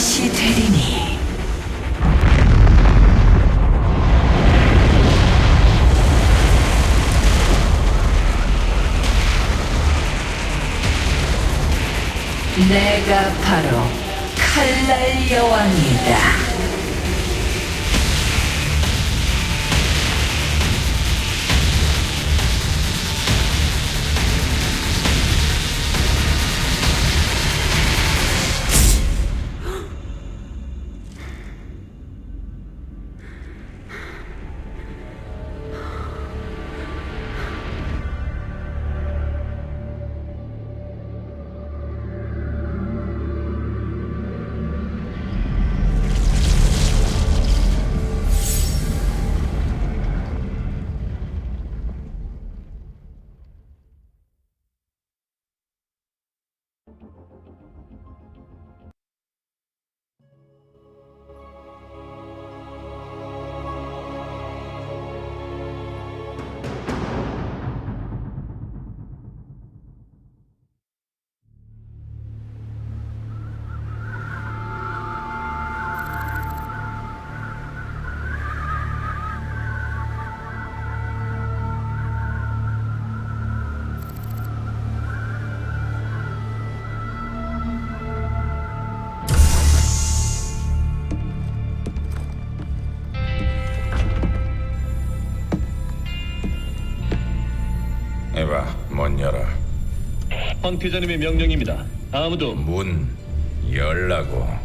것이 되리니. 내가 바로 칼날 여왕이다. 황태자님의 명령입니다. 아무도 문 열라고.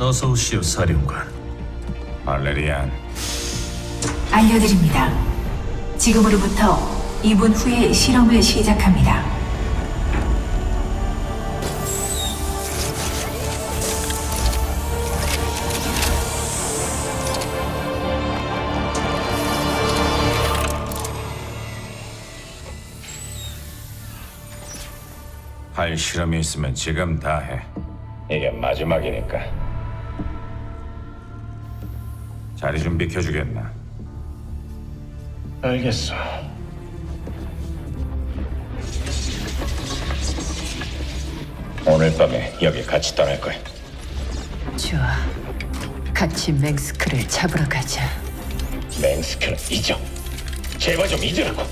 어서 오시오, 사령관. 발레리안, 알려드립니다. 지금으로부터 2분 후에 실험을 시작합니다. 할 실험이 있으면 지금 다 해. 이게 마지막이니까. 자리 좀 비켜주겠나? 알겠어. 오늘 밤에 여기 같이 떠날 거야. 좋아. 같이 맹스크를 잡으러 가자. 맹스크는 잊어. 제발 좀 잊으라고.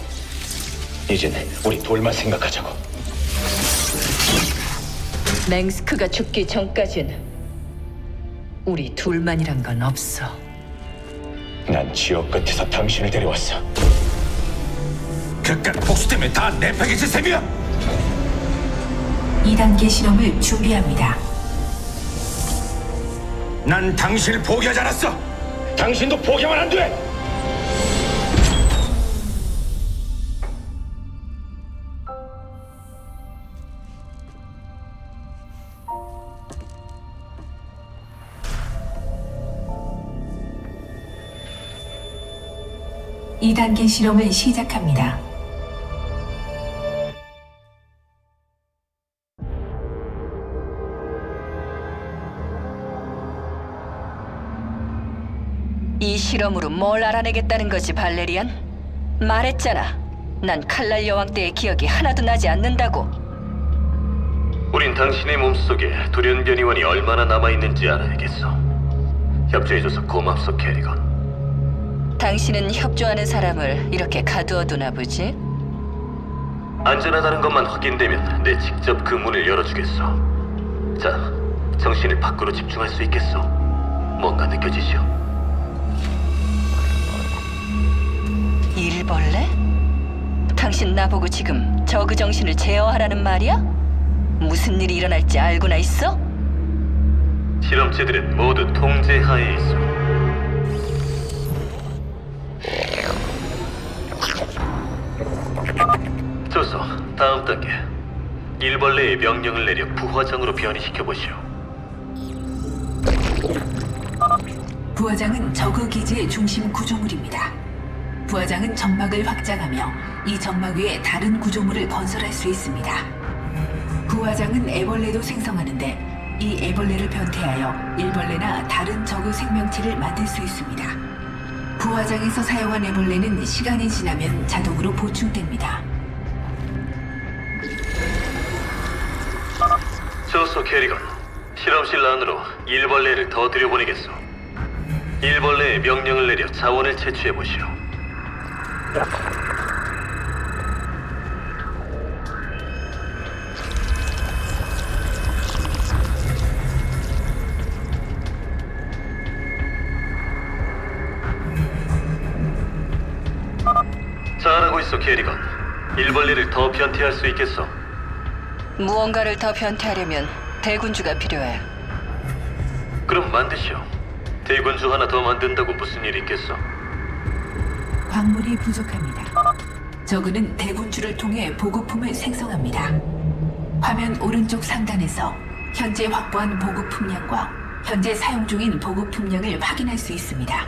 이젠 우리 둘만 생각하자고. 맹스크가 죽기 전까진 우리 둘만이란 건 없어. 난 지옥 끝에서 당신을 데려왔어. 그깟 복수 때문에 다 내 패기지 셈이야! 2단계 실험을 준비합니다. 난 당신을 포기하지 않았어! 당신도 포기하면 안 돼. 2단계 실험을 시작합니다. 이 실험으로 뭘 알아내겠다는 거지, 발레리안? 말했잖아. 난 칼날 여왕 때의 기억이 하나도 나지 않는다고. 우린 당신의 몸속에 돌연변 이원이 얼마나 남아있는지 알아야겠어. 협조해줘서 고맙소, 캐리건. 당신은 협조하는 사람을 이렇게 가두어두나 보지? 안전하다는 것만 확인되면 내 직접 그 문을 열어주겠어. 자, 정신을 밖으로 집중할 수 있겠어. 뭔가 느껴지죠? 일벌레? 당신 나보고 지금 저그 정신을 제어하라는 말이야? 무슨 일이 일어날지 알고나 있어? 실험체들은 모두 통제하에 있어. 좋소, 다음 단계. 일벌레의 명령을 내려 부화장으로 변이시켜 보시오. 부화장은 저그 기지의 중심 구조물입니다. 부화장은 점막을 확장하며 이 점막 위에 다른 구조물을 건설할 수 있습니다. 부화장은 애벌레도 생성하는데 이 애벌레를 변태하여 일벌레나 다른 저그 생명체를 만들 수 있습니다. 부화장에서 사용한 애벌레는 시간이 지나면 자동으로 보충됩니다. 좋소, 캐리건. 실험실 안으로 일벌레를 더 들여보내겠소. 일벌레의 명령을 내려 자원을 채취해 보시오. 잘하고 있어, 캐리건. 일벌레를 더 변태할 수 있겠어. 무언가를 더 변태하려면 대군주가 필요해. 그럼 만드시오. 대군주 하나 더 만든다고 무슨 일 있겠어? 광물이 부족합니다. 저그는 대군주를 통해 보급품을 생성합니다. 화면 오른쪽 상단에서 현재 확보한 보급품량과 현재 사용 중인 보급품량을 확인할 수 있습니다.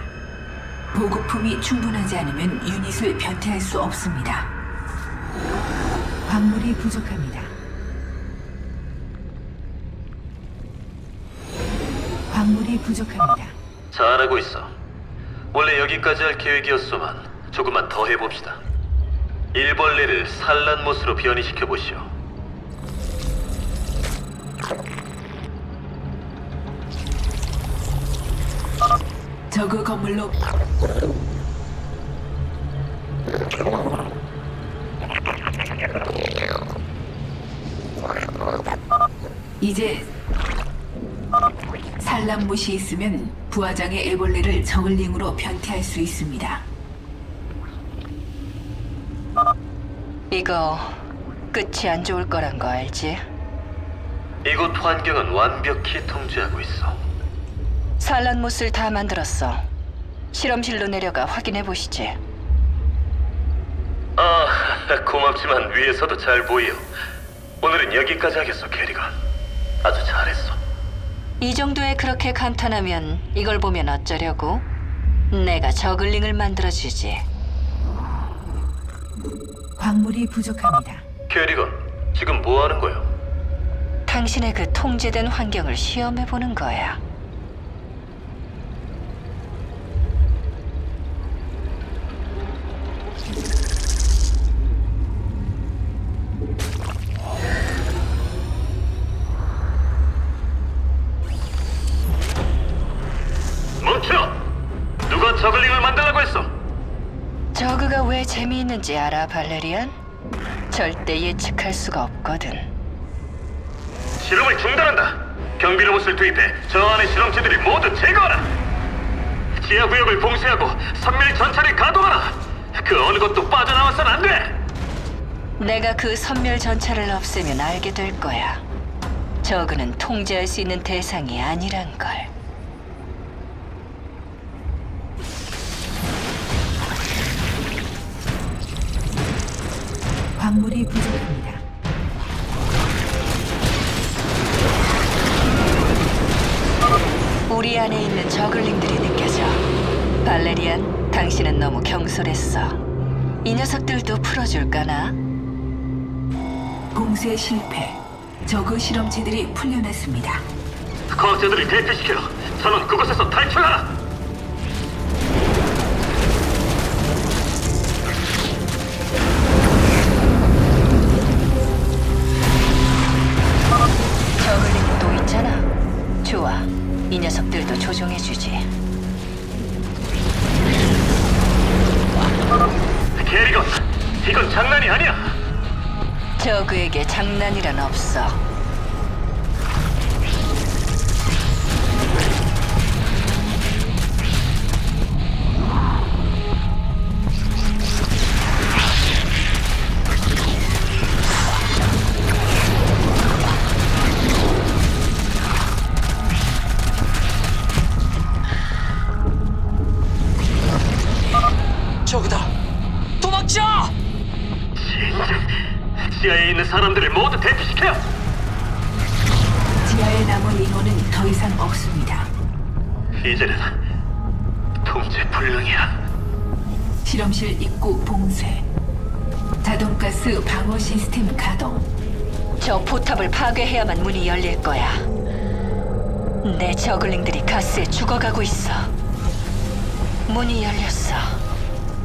보급품이 충분하지 않으면 유닛을 변태할 수 없습니다. 광물이 부족합니다. 광물이 부족합니다. 잘하고 있어. 원래 여기까지 할 계획이었소만 조금만 더 해봅시다. 일벌레를 산란못으로 변이시켜 보시오. 저그 건물로 이제 산란못이 있으면 부하장의 애벌레를 저글링으로 변태할 수 있습니다. 이거 끝이 안 좋을 거란 거 알지? 이곳 환경은 완벽히 통제하고 있어. 산란못을 다 만들었어. 실험실로 내려가 확인해 보시지. 아, 고맙지만 위에서도 잘 보여. 오늘은 여기까지 하겠어, 캐리건. 아주 잘했어. 이 정도에 그렇게 감탄하면 이걸 보면 어쩌려고? 내가 저글링을 만들어주지. 광물이 부족합니다. 캐리건, 지금 뭐 하는 거야? 당신의 그 통제된 환경을 시험해 보는 거야. 있는지 알아, 발레리안? 절대 예측할 수가 없거든. 실험을 중단한다. 경비 로봇을 투입해 저 안의 실험체들을 모두 제거하라. 지하 구역을 봉쇄하고 선멸 전차를 가동하라. 그 어느 것도 빠져나와선 안 돼. 내가 그 선멸 전차를 없애면 알게 될 거야. 저그는 통제할 수 있는 대상이 아니란 걸. 광물이 부족합니다. 우리 안에 있는 저글링들이 느껴져. 발레리안, 당신은 너무 경솔했어. 이 녀석들도 풀어줄까나? 공세 실패. 저그 실험체들이 풀려났습니다. 과학자들을 대피시켜 전원 그곳에서 탈출하라. 이 녀석들도 조종해주지. 게리건, 이건 장난이 아니야. 저그에게 장난이란 없어. 사람들을 모두 대피시켜. 지하에 남은 인원은 더 이상 없습니다. 이제는 통제 불능이야. 실험실 입구 봉쇄. 자동가스 방어 시스템 가동. 저 포탑을 파괴해야만 문이 열릴 거야. 내 저글링들이 가스에 죽어가고 있어. 문이 열렸어.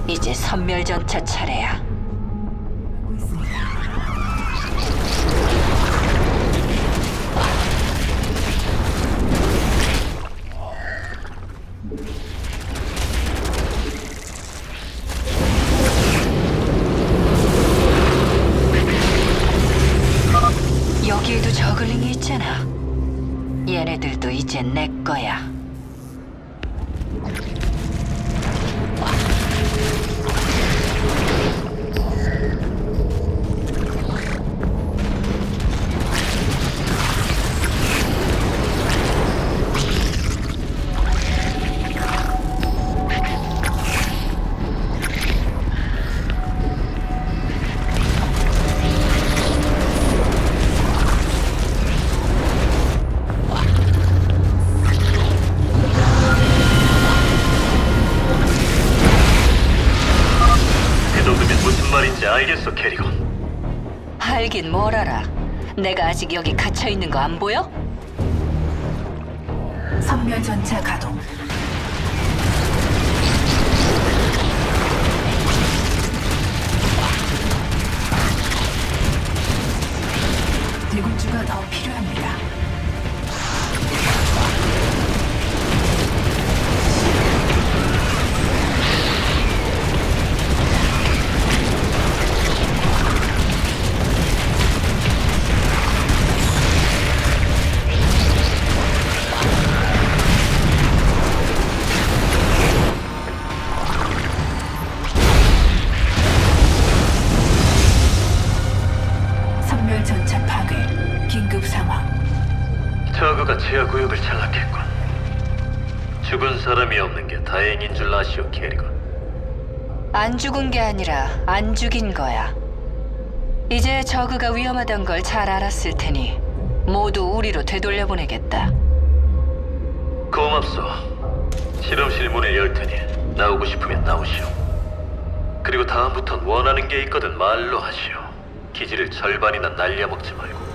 이제 선멸전차 차례야. 내 거야. 아직 여기 갇혀 있는 거 안 보여? 선멸 전차 가동. 아시오, 게리건. 안 죽은 게 아니라 안 죽인 거야. 이제 저그가 위험하단 걸잘 알았을 테니 모두 우리로 되돌려 보내겠다. 고맙소. 실험실 문을 열 테니 나오고 싶으면 나오시오. 그리고 다음부턴 원하는 게 있거든 말로 하시오. 기지를 절반이나 날려먹지 말고.